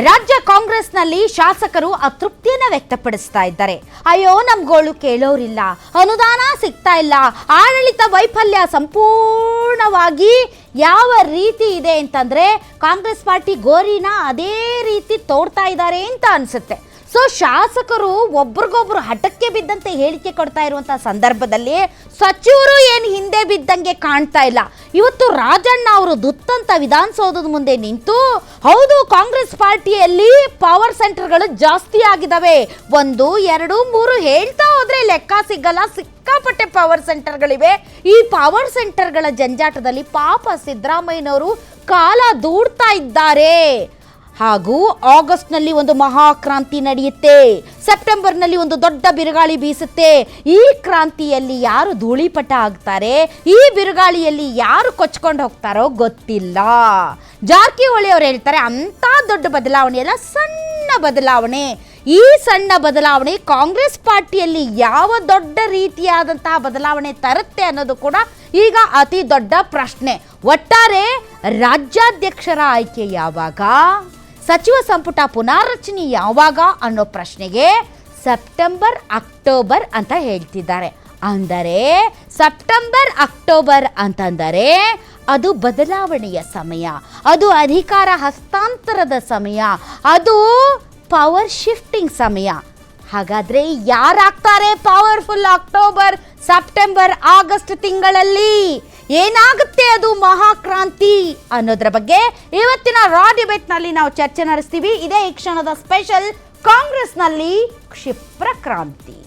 ರಾಜ್ಯ ಕಾಂಗ್ರೆಸ್ನಲ್ಲಿ ಶಾಸಕರು ಅತೃಪ್ತಿಯನ್ನ ವ್ಯಕ್ತಪಡಿಸ್ತಾ ಇದ್ದಾರೆ. ಅಯ್ಯೋ ನಮ್ಗೋಳು ಕೇಳೋರಿಲ್ಲ. ಅನುದಾನ ಸಿಗ್ತಾ ಇಲ್ಲ. ಆಡಳಿತ ವೈಫಲ್ಯ ಸಂಪೂರ್ಣವಾಗಿ ಯಾವ ರೀತಿ ಇದೆ ಅಂತಂದ್ರೆ ಕಾಂಗ್ರೆಸ್ ಪಾರ್ಟಿ ಗೋರಿನ ಅದೇ ರೀತಿ ತೋಡ್ತಾ ಇದ್ದಾರೆ ಅಂತ ಅನ್ಸುತ್ತೆ. ಸೊ ಶಾಸಕರು ಒಬ್ರಿಗೊಬ್ರು ಹಠಕ್ಕೆ ಬಿದ್ದಂತೆ ಹೇಳಿಕೆ ಕೊಡ್ತಾ ಇರುವಂತಹ ಸಂದರ್ಭದಲ್ಲಿ ಸಚಿವರು ಏನು ಹಿಂದೆ ಬಿದ್ದಂಗೆ ಕಾಣ್ತಾ ಇಲ್ಲ. ಇವತ್ತು ರಾಜಣ್ಣ ಅವರು ದುತ್ತಂತ ವಿಧಾನಸೌಧದ ಮುಂದೆ ನಿಂತು ಹೌದು, ಕಾಂಗ್ರೆಸ್ ಪಾರ್ಟಿಯಲ್ಲಿ ಪವರ್ ಸೆಂಟರ್ಗಳು ಜಾಸ್ತಿ ಆಗಿದಾವೆ. ಒಂದು, ಎರಡು, ಮೂರು ಹೇಳ್ತಾ ಹೋದ್ರೆ ಲೆಕ್ಕ ಸಿಗಲ್ಲ, ಸಿಕ್ಕಾಪಟ್ಟೆ ಪವರ್ ಸೆಂಟರ್ಗಳಿವೆ ಈ ಪವರ್ ಸೆಂಟರ್ಗಳ ಜಂಜಾಟದಲ್ಲಿ ಪಾಪ ಸಿದ್ದರಾಮಯ್ಯನವರು ಕಾಲ ದೂಡ್ತಾ ಇದ್ದಾರೆ. ಹಾಗೂ ಆಗಸ್ಟ್ನಲ್ಲಿ ಒಂದು ಮಹಾಕ್ರಾಂತಿ ನಡೆಯುತ್ತೆ. ಸೆಪ್ಟೆಂಬರ್ನಲ್ಲಿ ಒಂದು ದೊಡ್ಡ ಬಿರುಗಾಳಿ ಬೀಸುತ್ತೆ. ಈ ಕ್ರಾಂತಿಯಲ್ಲಿ ಯಾರು ಧೂಳಿಪಟ ಆಗ್ತಾರೆ? ಈ ಬಿರುಗಾಳಿಯಲ್ಲಿ ಯಾರು ಕೊಚ್ಕೊಂಡು ಹೋಗ್ತಾರೋ ಗೊತ್ತಿಲ್ಲ. ಜಾರಕಿಹೊಳಿ ಅವರು ಹೇಳ್ತಾರೆ, ಅಂಥ ದೊಡ್ಡ ಬದಲಾವಣೆ ಅಲ್ಲ, ಸಣ್ಣ ಬದಲಾವಣೆ. ಈ ಸಣ್ಣ ಬದಲಾವಣೆ ಕಾಂಗ್ರೆಸ್ ಪಾರ್ಟಿಯಲ್ಲಿ ಯಾವ ದೊಡ್ಡ ರೀತಿಯಾದಂತಹ ಬದಲಾವಣೆ ತರುತ್ತೆ ಅನ್ನೋದು ಕೂಡ ಈಗ ಅತಿ ದೊಡ್ಡ ಪ್ರಶ್ನೆ. ಒಟ್ಟಾರೆ ರಾಜ್ಯಾಧ್ಯಕ್ಷರ ಆಯ್ಕೆ ಯಾವಾಗ? ಸಚಿವ ಸಂಪುಟ ಪುನಾರಚನೆ ಯಾವಾಗ ಅನ್ನೋ ಪ್ರಶ್ನೆಗೆ ಸೆಪ್ಟೆಂಬರ್, ಅಕ್ಟೋಬರ್ ಅಂತ ಹೇಳ್ತಿದ್ದಾರೆ. ಅಂದರೆ ಸೆಪ್ಟೆಂಬರ್, ಅಕ್ಟೋಬರ್ ಅಂತಂದರೆ ಅದು ಬದಲಾವಣೆಯ ಸಮಯ, ಅದು ಅಧಿಕಾರ ಹಸ್ತಾಂತರದ ಸಮಯ, ಅದು ಪವರ್ ಶಿಫ್ಟಿಂಗ್ ಸಮಯ. ಹಾಗಾದರೆ ಯಾರಾಗ್ತಾರೆ ಪವರ್ಫುಲ್ ಅಕ್ಟೋಬರ್, ಸೆಪ್ಟೆಂಬರ್, ಆಗಸ್ಟ್ ತಿಂಗಳಲ್ಲಿ? ಏನಾಗುತ್ತೆ ಅದು ಮಹಾಕ್ರಾಂತಿ ಅನ್ನೋದ್ರ ಬಗ್ಗೆ ಇವತ್ತಿನ ರಾ ಡಿಬೇಟ್ನಲ್ಲಿ ನಾವು ಚರ್ಚೆ ನಡೆಸ್ತೀವಿ. ಇದೇ ಈ ಕ್ಷಣದ ಸ್ಪೆಷಲ್ ಕಾಂಗ್ರೆಸ್ನಲ್ಲಿ ಕ್ಷಿಪ್ರ ಕ್ರಾಂತಿ.